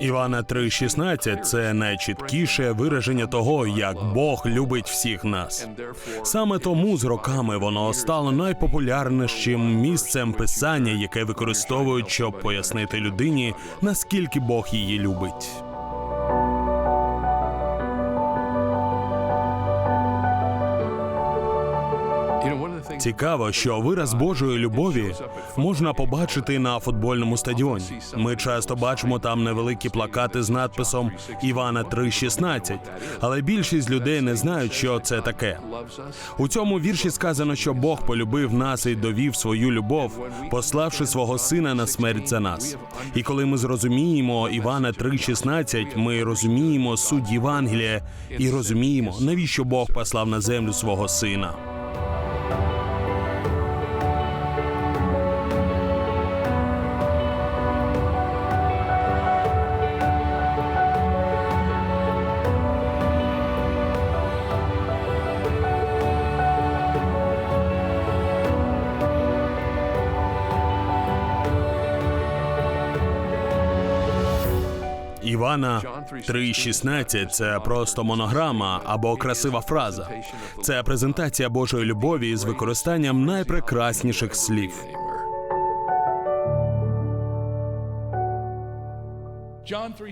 Івана 3,16 – це найчіткіше вираження того, як Бог любить всіх нас. Саме тому з роками воно стало найпопулярнішим місцем писання, яке використовують, щоб пояснити людині, наскільки Бог її любить. Цікаво, що вираз Божої любові можна побачити на футбольному стадіоні. Ми часто бачимо там невеликі плакати з надписом Івана 3,16, але більшість людей не знають, що це таке. У цьому вірші сказано, що Бог полюбив нас і довів свою любов, пославши свого сина на смерть за нас. І коли ми зрозуміємо Івана 3,16, ми розуміємо суть Євангелія і розуміємо, навіщо Бог послав на землю свого сина. Івана 3,16 – це просто монограма або красива фраза. Це презентація Божої любові з використанням найпрекрасніших слів.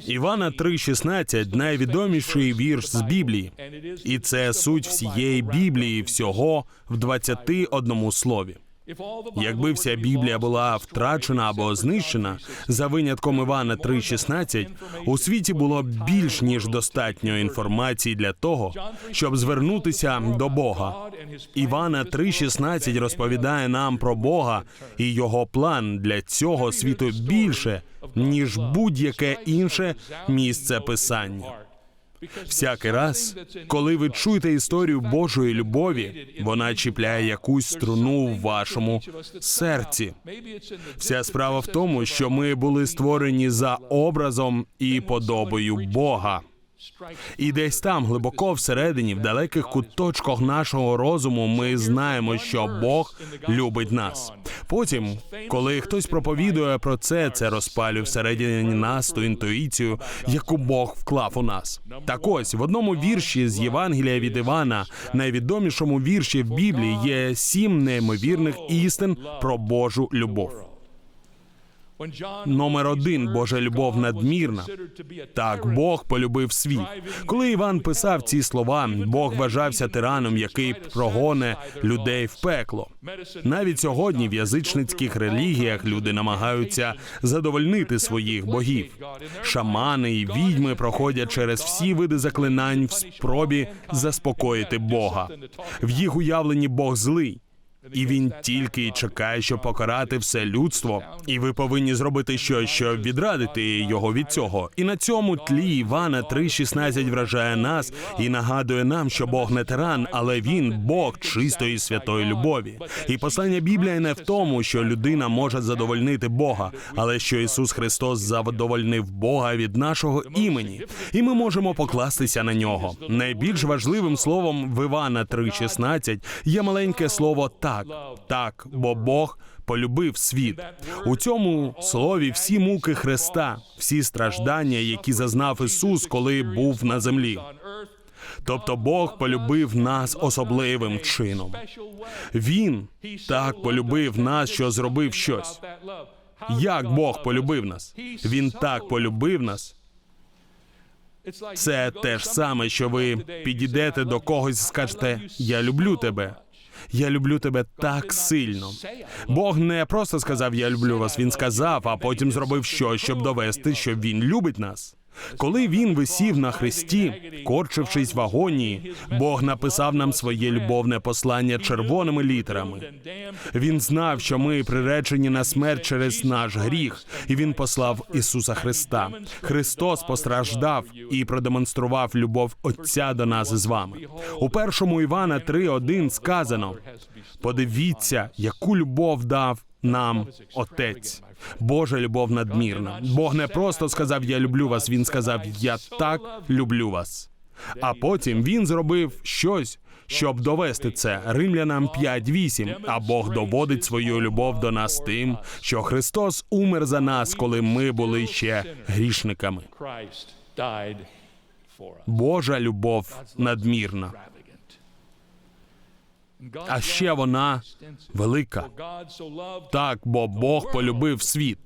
Івана 3,16 – найвідоміший вірш з Біблії, і це суть всієї Біблії, всього в 21 слові. Якби вся Біблія була втрачена або знищена за винятком Івана 3,16, у світі було більш ніж достатньо інформації для того, щоб звернутися до Бога. Івана 3,16 розповідає нам про Бога і його план для цього світу більше ніж будь-яке інше місце писання. Всякий раз, коли ви чуєте історію Божої любові, вона чіпляє якусь струну в вашому серці. Вся справа в тому, що ми були створені за образом і подобою Бога. І десь там, глибоко всередині, в далеких куточках нашого розуму, ми знаємо, що Бог любить нас. Потім, коли хтось проповідує про це, це розпалює всередині нас ту інтуїцію, яку Бог вклав у нас. Так ось в одному вірші з Євангелія від Івана, найвідомішому вірші в Біблії, є сім неймовірних істин про Божу любов. Номер один Божа любов надмірна. Так Бог полюбив світ. Коли Іван писав ці слова, Бог вважався тираном, який прогоне людей в пекло. Навіть сьогодні в язичницьких релігіях люди намагаються задовольнити своїх богів. Шамани і відьми проходять через всі види заклинань в спробі заспокоїти Бога. В їх уявленні Бог злий. І він тільки й чекає, щоб покарати все людство, і ви повинні зробити щось, щоб відрадити його від цього. І на цьому тлі Івана 3.16 вражає нас і нагадує нам, що Бог не тиран, але він Бог чистої святої любові. І послання Біблії не в тому, що людина може задовольнити Бога, але що Ісус Христос задовольнив Бога від нашого імені, і ми можемо покластися на нього. Найбільш важливим словом в Івана 3.16 є маленьке слово так. Так, так, бо Бог полюбив світ. У цьому слові всі муки Христа, всі страждання, які зазнав Ісус, коли був на землі. Тобто Бог полюбив нас особливим чином. Він так полюбив нас, що зробив щось. Як Бог полюбив нас? Він так полюбив нас. Це те ж саме, що ви підійдете до когось і скажете Я люблю тебе. Я люблю тебе так сильно. Бог не просто сказав Я люблю вас. Він сказав, а потім зробив щось, щоб довести, що він любить нас. Коли він висів на хресті, корчившись в агонії, Бог написав нам своє любовне послання червоними літерами. Він знав, що ми приречені на смерть через наш гріх, і він послав Ісуса Христа. Христос постраждав і продемонстрував любов Отця до нас з вами. У першому Івана 3.1 сказано: подивіться, яку любов дав нам Отець. Божа любов надмірна. Бог не просто сказав Я люблю вас. Він сказав Я так люблю вас. А потім він зробив щось, щоб довести це. Римлянам 5.8. А Бог доводить свою любов до нас тим, що Христос умер за нас, коли ми були ще грішниками. Божа любов надмірна, а ще вона велика. Так, бо Бог полюбив світ.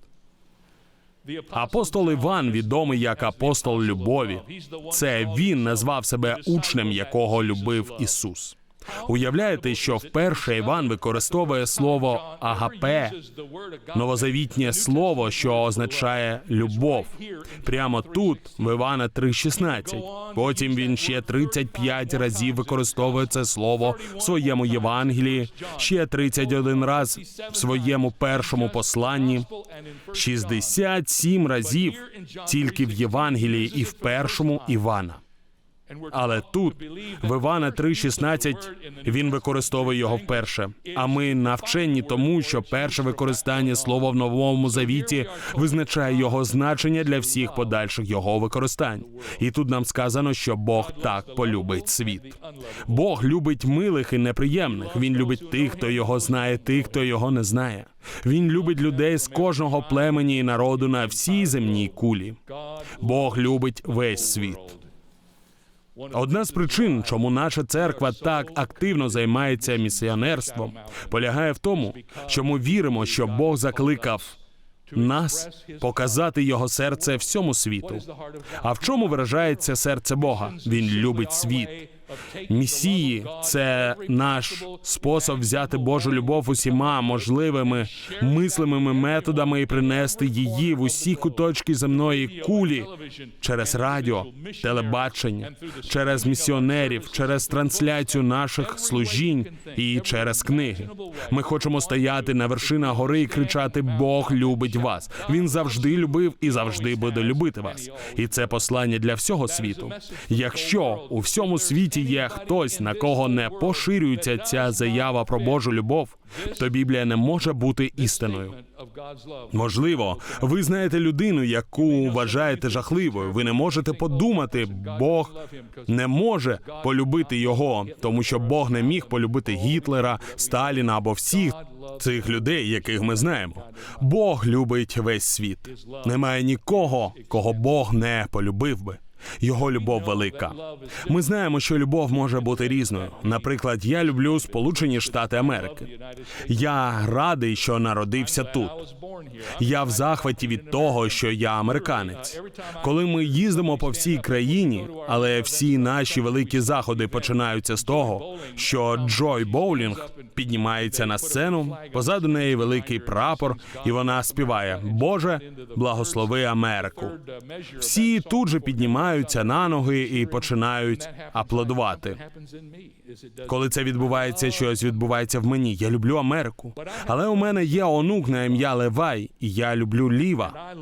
Апостол Іван, відомий як апостол любові, це він назвав себе учнем, якого любив. Ісус. Уявляєте, що вперше Іван використовує слово агапе, новозавітнє слово, що означає любов. Прямо тут, в Івана 3,16. Потім він ще 35 разів використовує це слово в своєму Євангелії, ще 31 раз в своєму першому посланні, 67 разів тільки в Євангелії і в першому Івана. Але тут, в Івана 3,16, він використовує його вперше. А ми навчені тому, що перше використання слова в новому завіті визначає його значення для всіх подальших його використань. І тут нам сказано, що Бог так полюбить світ. Бог любить милих і неприємних. Він любить тих, хто його знає, тих, хто його не знає. Він любить людей з кожного племені і народу на всій земній кулі. Бог любить весь світ. Одна з причин, чому наша церква так активно займається місіонерством, полягає в тому, що ми віримо, що Бог закликав нас показати його серце всьому світу. А в чому виражається серце Бога? Він любить світ. Місії це наш спосіб взяти Божу любов усіма можливими мислимими методами і принести її в усі куточки земної кулі через радіо, телебачення, через місіонерів, через трансляцію наших служінь і через книги. Ми хочемо стояти на вершинах гори і кричати: Бог любить вас. Він завжди любив і завжди буде любити вас. І це послання для всього світу. Якщо у всьому світі є хтось, на кого не поширюється ця заява про Божу любов, то Біблія не може бути істиною. Можливо, ви знаєте людину, яку вважаєте жахливою. Ви не можете подумати, Бог не може полюбити його, тому що Бог не міг полюбити Гітлера, Сталіна або всіх цих людей, яких ми знаємо. Бог любить весь світ. Немає нікого, кого Бог не полюбив би. Його любов велика. Ми знаємо, що любов може бути різною. Наприклад, я люблю Сполучені Штати Америки. Я радий, що народився тут. Я в захваті від того, що я американець. Коли ми їздимо по всій країні, але всі наші великі заходи починаються з того, що Джой Боулінг піднімається на сцену, позаду неї великий прапор, і вона співає: Боже, благослови Америку. Всі тут же піднімаються на ноги і починають аплодувати. Коли це відбувається, щось відбувається в мені. Я люблю Америку, але у мене є онук на ім'я Левай, і я люблю Ліва.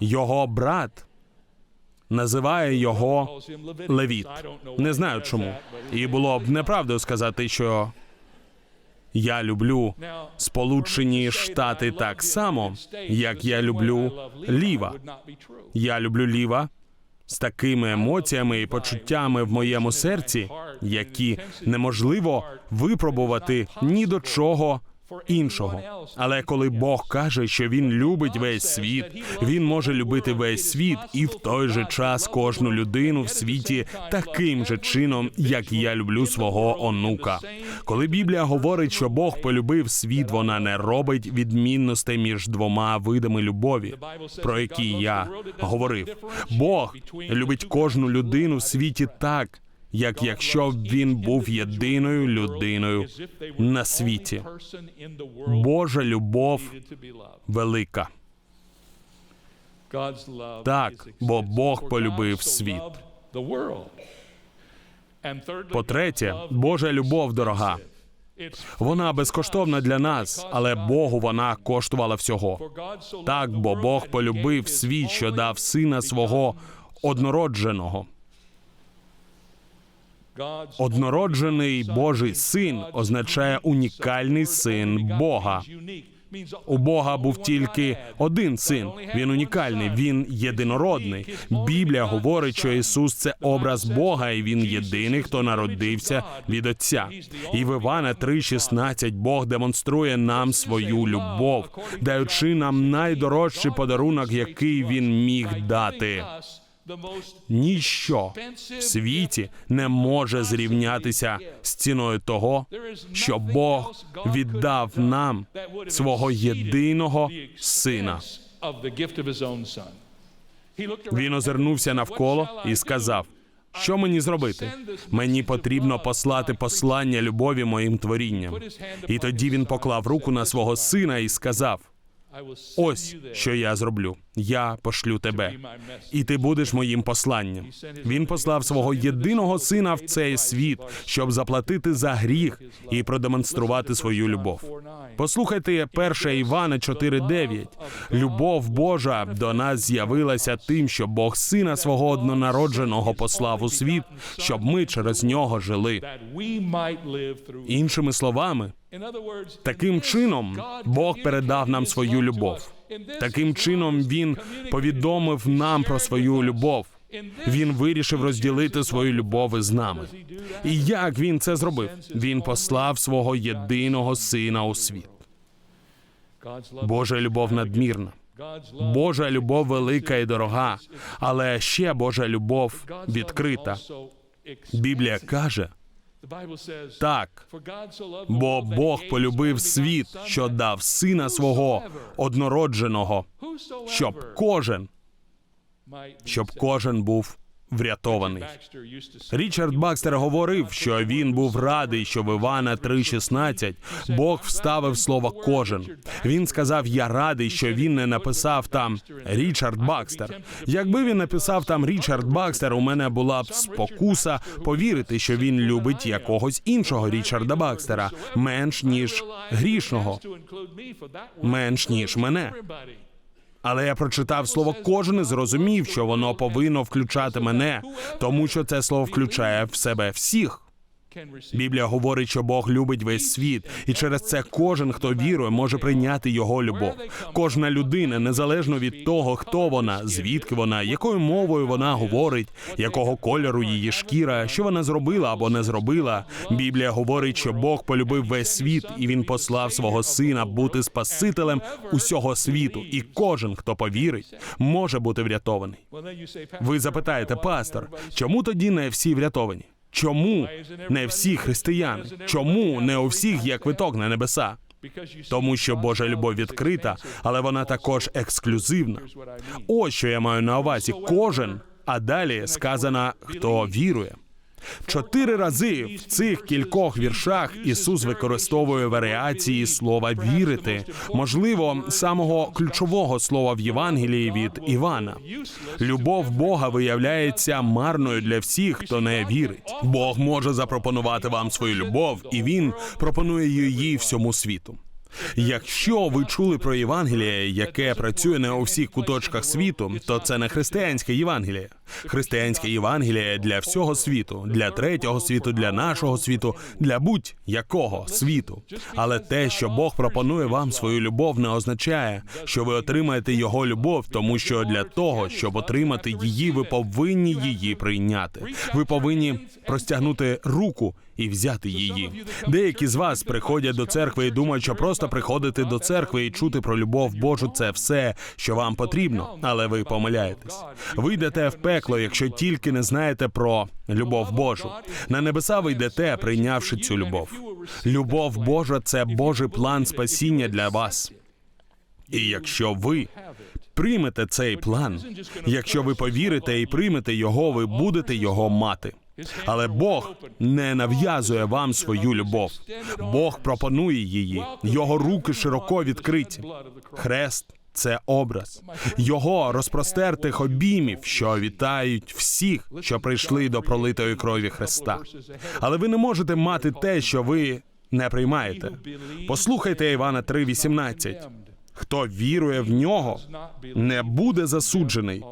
Його брат називає його Левіт. Не знаю чому. І було б неправдою сказати, що я люблю Сполучені Штати так само, як я люблю Ліва. Я люблю Ліва з такими емоціями і почуттями в моєму серці, які неможливо випробувати ні до чого іншого. Але коли Бог каже, що він любить весь світ, він може любити весь світ і в той же час кожну людину в світі таким же чином, як я люблю свого онука. Коли Біблія говорить, що Бог полюбив світ, вона не робить відмінностей між двома видами любові, про які я говорив. Бог любить кожну людину в світі так. Як якщо б він був єдиною людиною на світі, Божа любов велика. Так, бо Бог полюбив світ. По-третє, Божа любов дорога. Вона безкоштовна для нас, але Богу вона коштувала всього. Так, бо Бог полюбив світ, що дав сина свого однородженого. Однороджений Божий син означає унікальний син Бога. У Бога був тільки один син. Він унікальний, він єдинородний. Біблія говорить, що Ісус це образ Бога, і він єдиний, хто народився від Отця. І в Івана 3,16 Бог демонструє нам свою любов, даючи нам найдорожчий подарунок, який він міг дати. Ніщо в світі не може зрівнятися з ціною того, що Бог віддав нам свого єдиного сина. Він озирнувся навколо і сказав: Що мені зробити? Мені потрібно послати послання любові моїм творінням. І тоді він поклав руку на свого сина і сказав: Ось що я зроблю. Я пошлю тебе, і ти будеш моїм посланням. Він послав свого єдиного сина в цей світ, щоб заплатити за гріх і продемонструвати свою любов. Послухайте 1 Івана 4.9. Любов Божа до нас з'явилася тим, що Бог сина свого однонародженого послав у світ, щоб ми через нього жили. Іншими словами, Таким чином Бог передав нам свою любов. таким чином він повідомив нам про свою любов. Він вирішив розділити свою любов із нами. І як він це зробив? Він послав свого єдиного сина у світ. Божа любов надмірна. Божа любов велика і дорога, але ще Божа любов відкрита. Біблія каже так, бо Бог полюбив світ, що дав сина свого однородженого, щоб кожен, щоб кожен був врятований. Річард Бакстер говорив, що він був радий, що в Івана 3.16 Бог вставив слово кожен. Він сказав: Я радий, що він не написав там Річард Бакстер. Якби він написав там Річард Бакстер, у мене була б спокуса повірити, що він любить якогось іншого Річарда Бакстера, менш ніж грішного, менш ніж мене. Але я прочитав слово кожен і зрозумів, що воно повинно включати мене, тому що це слово включає в себе всіх. Біблія говорить, що Бог любить весь світ, і через це кожен, хто вірує, може прийняти його любов. Кожна людина, незалежно від того, хто вона, звідки вона, якою мовою вона говорить, якого кольору її шкіра, що вона зробила або не зробила. Біблія говорить, що Бог полюбив весь світ, і він послав свого сина бути спасителем усього світу. І кожен, хто повірить, може бути врятований. Ви запитаєте, пастор, чому тоді не всі врятовані? Чому не всі християни? Чому не у всіх є квиток на небеса? Тому що Божа любов відкрита, але вона також ексклюзивна. Ось що я маю на увазі. Кожен, а далі сказано, хто вірує. Чотири рази в цих кількох віршах Ісус використовує варіації слова вірити, можливо, самого ключового слова в Євангелії від Івана. Любов Бога виявляється марною для всіх, хто не вірить. Бог може запропонувати вам свою любов, і він пропонує її всьому світу. Якщо ви чули про Євангеліє, яке працює не у всіх куточках світу, то це не християнське Євангеліє. Християнське Євангеліє для всього світу, для третього світу, для нашого світу, для будь-якого світу. Але те, що Бог пропонує вам свою любов, не означає, що ви отримаєте його любов, тому що для того, щоб отримати її, ви повинні її прийняти. Ви повинні простягнути руку і взяти її. Деякі з вас приходять до церкви і думають, що просто приходити до церкви і чути про любов Божу це все, що вам потрібно, але ви помиляєтесь. Ви йдете в пекло, якщо тільки не знаєте про любов Божу. На небеса ви йдете, прийнявши цю любов. Любов Божа це Божий план спасіння для вас. І якщо ви приймете цей план, якщо ви повірите і приймете його, ви будете його мати. Але Бог не нав'язує вам свою любов. Бог пропонує її. Його руки широко відкриті. Хрест це образ його розпростертих обіймів, що вітають всіх, що прийшли до пролитої крові Христа. Але ви не можете мати те, що ви не приймаєте. Послухайте Івана 3,18. Хто вірує в нього, не буде засуджений.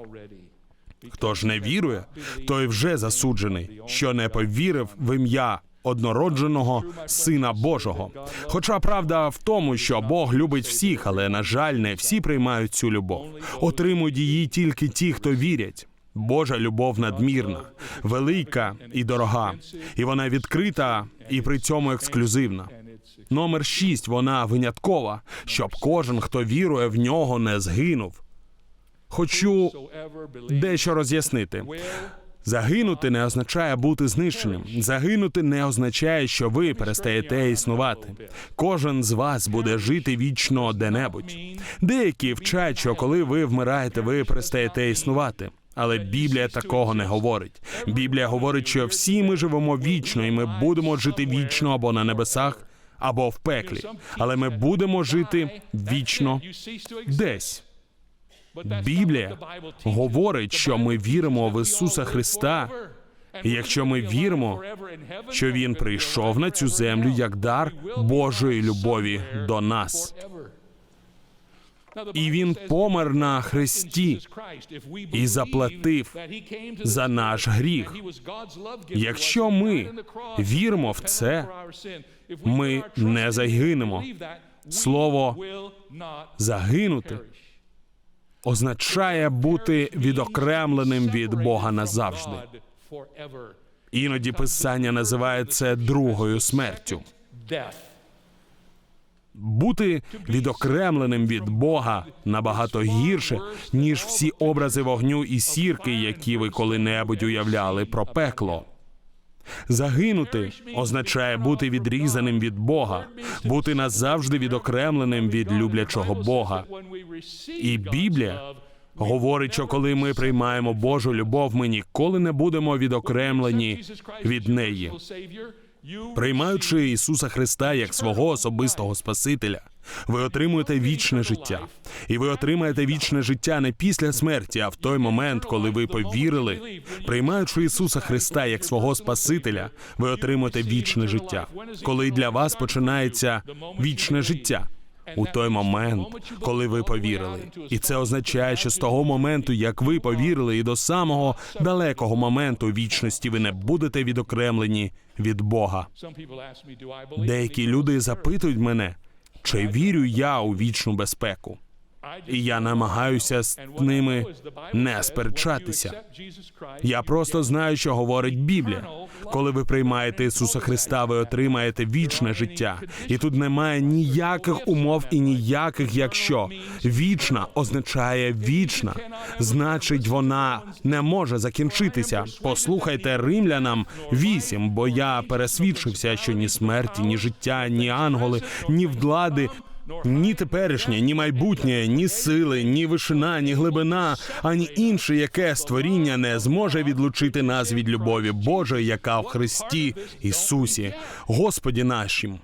Хто ж не вірує, той вже засуджений, що не повірив в ім'я однородженого Сина Божого. Хоча правда в тому, що Бог любить всіх, але на жаль, не всі приймають цю любов. Отримують її тільки ті, хто вірять. Божа любов надмірна, велика і дорога, і вона відкрита і при цьому ексклюзивна. Номер шість вона виняткова, щоб кожен, хто вірує в нього, не згинув. Хочу дещо роз'яснити. Загинути не означає бути знищеним. Загинути не означає, що ви перестаєте існувати. Кожен з вас буде жити вічно де-небудь. Деякі вчать, що коли ви вмираєте, ви перестаєте існувати. Але Біблія такого не говорить. Біблія говорить, що всі ми живемо вічно, і ми будемо жити вічно або на небесах, або в пеклі. Але ми будемо жити вічно десь. Біблія говорить, що ми віримо в Ісуса Христа. І якщо ми віримо, що Він прийшов на цю землю як дар Божої любові до нас. І він помер на хресті і заплатив за наш гріх. Якщо ми віримо в це, ми не загинемо. Слово загинути означає бути відокремленим від Бога назавжди. Іноді писання називає це другою смертю. Бути відокремленим від Бога набагато гірше, ніж всі образи вогню і сірки, які ви коли-небудь уявляли про пекло. Загинути означає бути відрізаним від Бога, бути назавжди відокремленим від люблячого Бога. І Біблія говорить, що коли ми приймаємо Божу любов, ми ніколи не будемо відокремлені від неї. Приймаючи Ісуса Христа як свого особистого Спасителя, ви отримуєте вічне життя. І ви отримаєте вічне життя не після смерті, а в той момент, коли ви повірили. Приймаючи Ісуса Христа як свого Спасителя, ви отримуєте вічне життя. Коли для вас починається вічне життя. У той момент, коли ви повірили, і це означає, що з того моменту, як ви повірили, і до самого далекого моменту вічності ви не будете відокремлені від Бога. Деякі люди запитують мене, чи вірю я у вічну безпеку. І я намагаюся з ними не сперечатися. Я просто знаю, що говорить Біблія. Коли ви приймаєте Ісуса Христа, ви отримаєте вічне життя. І тут немає ніяких умов і ніяких якщо. Вічна означає вічна. Значить, вона не може закінчитися. Послухайте римлянам 8, бо я пересвідчився, що ні смерті, ні життя, ні анголи, ні влади. Ні теперішнє, ні майбутнє, ні сили, ні вишина, ні глибина, ані інше яке створіння не зможе відлучити нас від любові Божої, яка в Христі Ісусі, Господі нашим.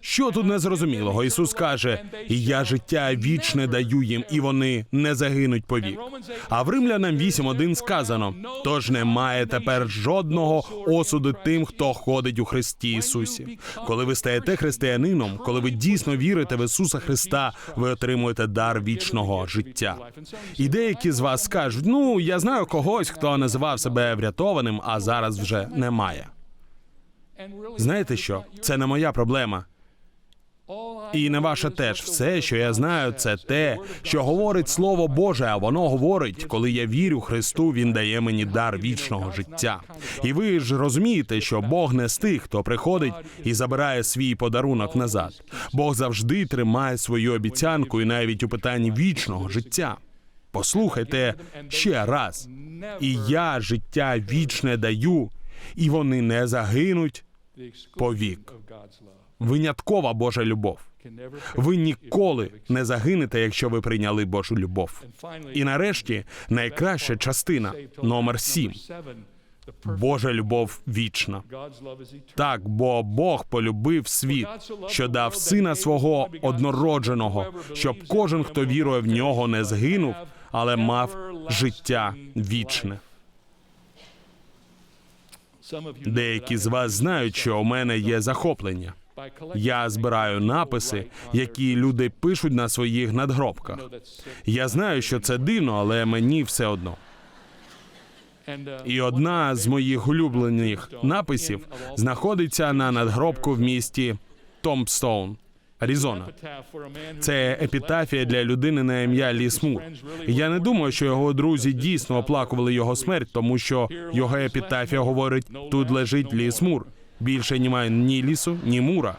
Що тут незрозумілого? Ісус каже: я життя вічне даю їм, і вони не загинуть повік. А в Римлянам 8.1 сказано: тож немає тепер жодного осуду тим, хто ходить у Христі Ісусі. Коли ви стаєте християнином, коли ви дійсно вірите в Ісуса Христа, ви отримуєте дар вічного життя. І деякі з вас скажуть: ну я знаю когось, хто називав себе врятованим, а зараз вже немає. Знаєте що? Це не моя проблема. І не ваша теж. Все, що я знаю, це те, що говорить Слово Боже, а воно говорить, коли я вірю Христу, Він дає мені дар вічного життя. І ви ж розумієте, що Бог не з тих, хто приходить і забирає свій подарунок назад. Бог завжди тримає свою обіцянку, і навіть у питанні вічного життя. Послухайте ще раз. І я життя вічне даю, і вони не загинуть повік. Виняткова Божа любов. Ви ніколи не загинете, якщо ви прийняли Божу любов. І нарешті найкраща частина номер сім. Божа любов вічна. Так, бо Бог полюбив світ, що дав сина свого однородженого, щоб кожен, хто вірує в нього, не згинув, але мав життя вічне. Деякі з вас знають, що у мене є захоплення. Я збираю написи, які люди пишуть на своїх надгробках. Я знаю, що це дивно, але мені все одно. І одна з моїх улюблених написів знаходиться на надгробку в місті Томпстоун, Аризона. Це епітафія для людини на ім'я Лі Смур. Я не думаю, що його друзі дійсно оплакували його смерть, тому що його епітафія говорить: тут лежить Лі Смур. Більше немає ні лісу, ні мура.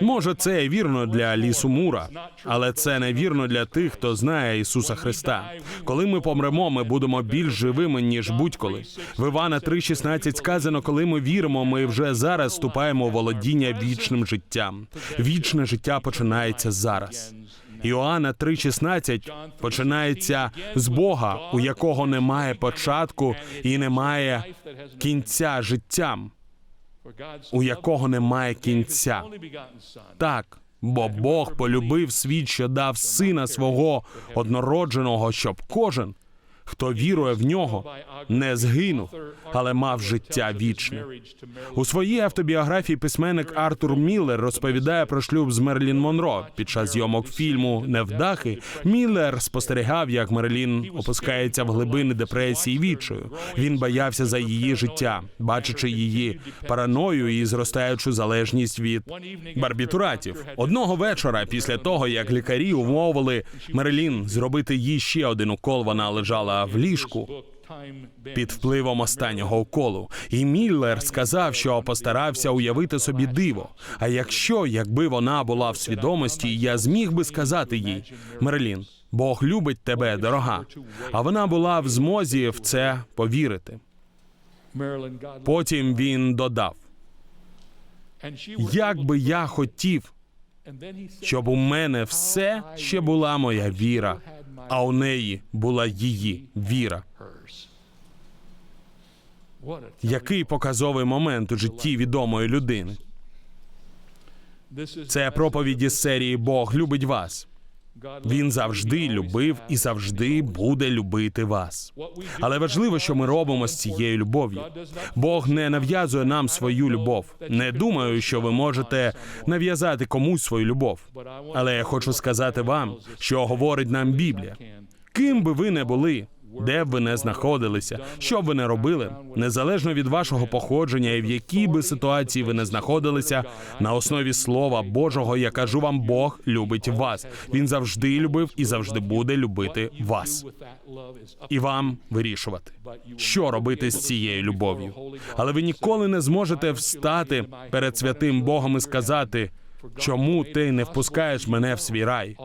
Може, це вірно для лісу Мура, але це не вірно для тих, хто знає Ісуса Христа. Коли ми помремо, ми будемо більш живими ніж будь-коли. В Івана 3,16 сказано, коли ми віримо, ми вже зараз вступаємо у володіння вічним життям. Вічне життя починається зараз. Іоанна 3,16 починається з Бога, у якого немає початку і немає кінця життям, у якого немає кінця. Так, бо Бог полюбив світ, що дав сина свого однородженого, щоб кожен, хто вірує в нього, не згинув, але мав життя вічне. У своїй автобіографії письменник Артур Міллер розповідає про шлюб з Мерлін Монро. Під час зйомок фільму Невдахи Міллер спостерігав, як Мерлін опускається в глибини депресії і відчаю. Він боявся за її життя, бачачи її параною і зростаючу залежність від барбітуратів. Одного вечора, після того як лікарі умовили Мерлін зробити їй ще один укол, вона лежала в ліжку під впливом останнього уколу. І Міллер сказав, що постарався уявити собі диво. А якщо, якби вона була в свідомості, я зміг би сказати їй, Мерлін, Бог любить тебе, дорога. А вона була в змозі в це повірити. Потім він додав: як би я хотів, щоб у мене все ще була моя віра, а у неї була її віра. Який показовий момент у житті відомої людини. Це проповіді з серії Бог любить вас. Він завжди любив і завжди буде любити вас. Але важливо, що ми робимо з цією любов'ю. Бог не нав'язує нам свою любов. Не думаю, що ви можете нав'язати комусь свою любов. Але я хочу сказати вам, що говорить нам Біблія. Ким би ви не були, де б ви не знаходилися, що б ви не робили, незалежно від вашого походження і в якій би ситуації ви не знаходилися, на основі слова Божого я кажу вам, Бог любить вас. Він завжди любив і завжди буде любити вас. І вам вирішувати, що робити з цією любов'ю. Але ви ніколи не зможете встати перед святим Богом і сказати. Чому ти не впускаєш мене в свій рай?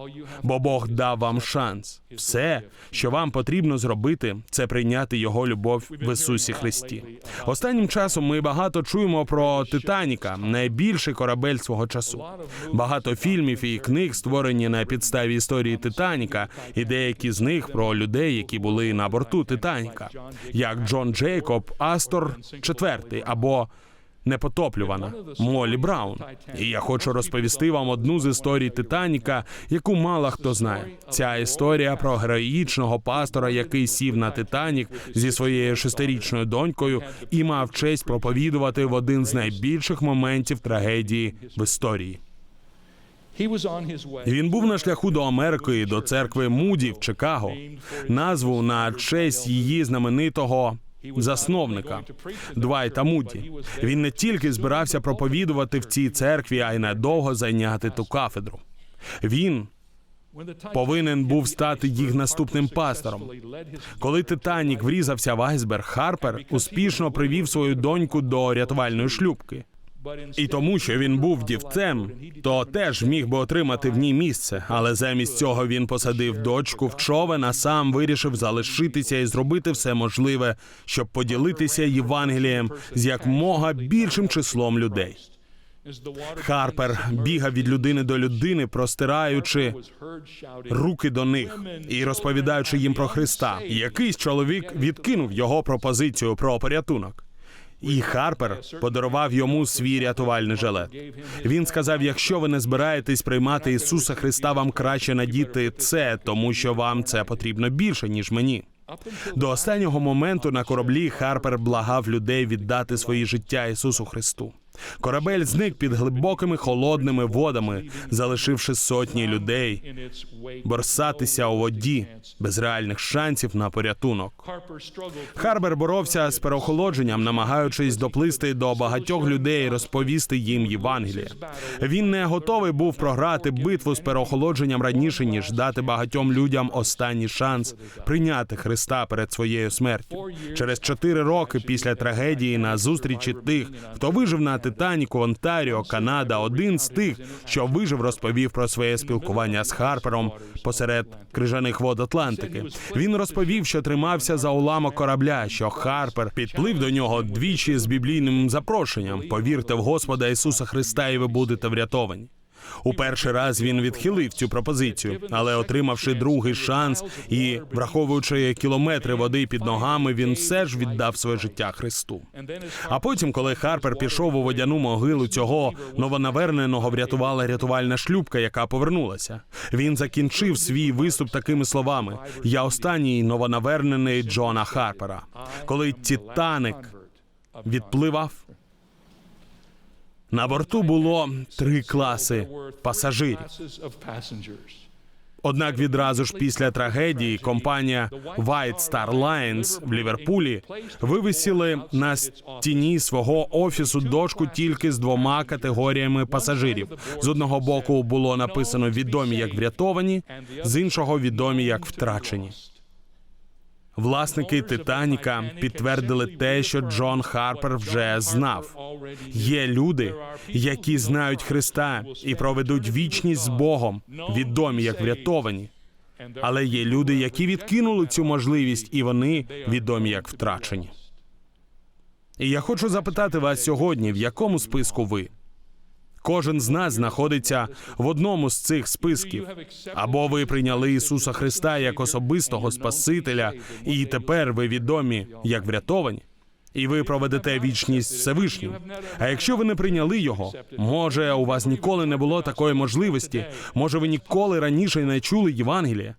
Бо Бог дав вам шанс. Все, що вам потрібно зробити, це прийняти його любов в Ісусі Христі. Останнім часом ми багато чуємо про Титаніка, найбільший корабель свого часу. Багато фільмів і книг створені на підставі історії Титаніка, і деякі з них про людей, які були на борту Титаніка, як Джон Джейкоб, Астор IV або непотоплювана Молі Браун. І я хочу розповісти вам одну з історій Титаніка, яку мало хто знає. Ця історія про героїчного пастора, який сів на Титанік зі своєю шестирічною донькою і мав честь проповідувати в один з найбільших моментів трагедії в історії. Він був на шляху до Америки до церкви Муді в Чикаго, назву на честь її знаменитого засновника Двайта Муді. Він не тільки збирався проповідувати в цій церкві, а й надовго зайняти ту кафедру. Він повинен був стати їх наступним пастором. Коли Титанік врізався в айсберг, Харпер успішно привів свою доньку до рятувальної шлюпки. І тому, що він був дівцем, то теж міг би отримати в ній місце. Але замість цього він посадив дочку в човен, а сам вирішив залишитися і зробити все можливе, щоб поділитися Євангелієм з якмога більшим числом людей. Харпер бігав від людини до людини, простираючи руки до них і розповідаючи їм про Христа. Якийсь чоловік відкинув його пропозицію про порятунок. І Харпер подарував йому свій рятувальний жилет. Він сказав: якщо ви не збираєтесь приймати Ісуса Христа, вам краще надіти це, тому що вам це потрібно більше ніж мені. До останнього моменту на кораблі Харпер благав людей віддати своє життя Ісусу Христу. Корабель зник під глибокими холодними водами, залишивши сотні людей борсатися у воді без реальних шансів на порятунок. Харбер боровся з переохолодженням, намагаючись доплисти до багатьох людей і розповісти їм Євангеліє. Він не готовий був програти битву з переохолодженням раніше, ніж дати багатьом людям останній шанс прийняти Христа перед своєю смертю. Через чотири роки після трагедії на зустрічі тих, хто вижив на Титаніку Онтаріо, Канада, один з тих, що вижив, розповів про своє спілкування з Харпером посеред крижаних вод Атлантики. Він розповів, що тримався за уламок корабля, що Харпер підплив до нього двічі з біблійним запрошенням: повірте в Господа Ісуса Христа, і ви будете врятовані. У перший раз він відхилив цю пропозицію, але отримавши другий шанс і враховуючи кілометри води під ногами, він все ж віддав своє життя Христу. А потім, коли Харпер пішов у водяну могилу цього новонаверненого, врятувала рятувальна шлюпка, яка повернулася. Він закінчив свій виступ такими словами: Я останній новонавернений Джона Харпера. Коли Титаник відпливав, на борту було три класи пасажирів. Однак відразу ж після трагедії компанія White Star Lines в Ліверпулі вивісили на стіні свого офісу дошку тільки з двома категоріями пасажирів. З одного боку було написано відомі як врятовані, з іншого відомі як втрачені. Власники Титаніка підтвердили те, що Джон Харпер вже знав. Є люди, які знають Христа і проведуть вічність з Богом, відомі як врятовані. Але є люди, які відкинули цю можливість, і вони відомі як втрачені. І я хочу запитати вас сьогодні, в якому списку ви? Кожен з нас знаходиться в одному з цих списків. Або ви прийняли Ісуса Христа як особистого Спасителя, і тепер ви відомі як врятовані, і ви проведете вічність Всевишнім. А якщо ви не прийняли його, може у вас ніколи не було такої можливості, може ви ніколи раніше не чули Євангелія.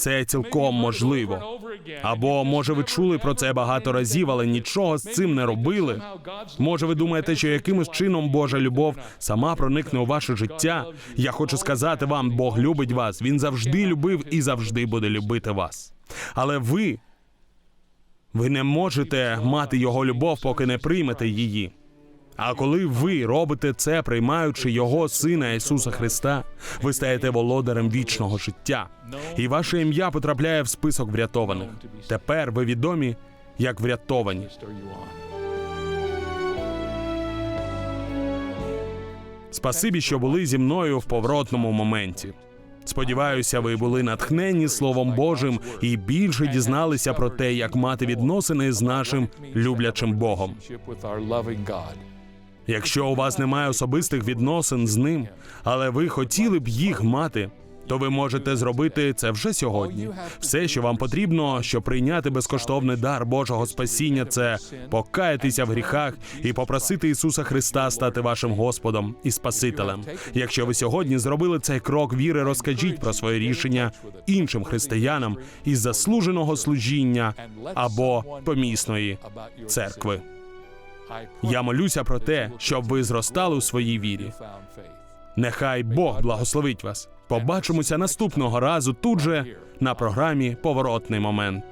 Це цілком можливо. Або може ви чули про це багато разів, але нічого з цим не робили. Може, ви думаєте, що якимось чином Божа любов сама проникне у ваше життя? Я хочу сказати вам, Бог любить вас. Він завжди любив і завжди буде любити вас. Але ви, ви не можете мати його любов, поки не приймете її. А коли ви робите це, приймаючи його сина Ісуса Христа, ви стаєте володарем вічного життя, і ваше ім'я потрапляє в список врятованих. Тепер ви відомі як врятовані. Спасибі, що були зі мною в поворотному моменті. Сподіваюся, ви були натхнені Словом Божим і більше дізналися про те, як мати відносини з нашим люблячим Богом. Якщо у вас немає особистих відносин з ним, але ви хотіли б їх мати, то ви можете зробити це вже сьогодні. Все, що вам потрібно, щоб прийняти безкоштовний дар Божого спасіння, це покаятися в гріхах і попросити Ісуса Христа стати вашим Господом і Спасителем. Якщо ви сьогодні зробили цей крок віри, розкажіть про своє рішення іншим християнам із заслуженого служіння або помісної церкви. Я молюся про те, щоб ви зростали у своїй вірі. Нехай Бог благословить вас. Побачимося наступного разу тут же на програмі Поворотний момент.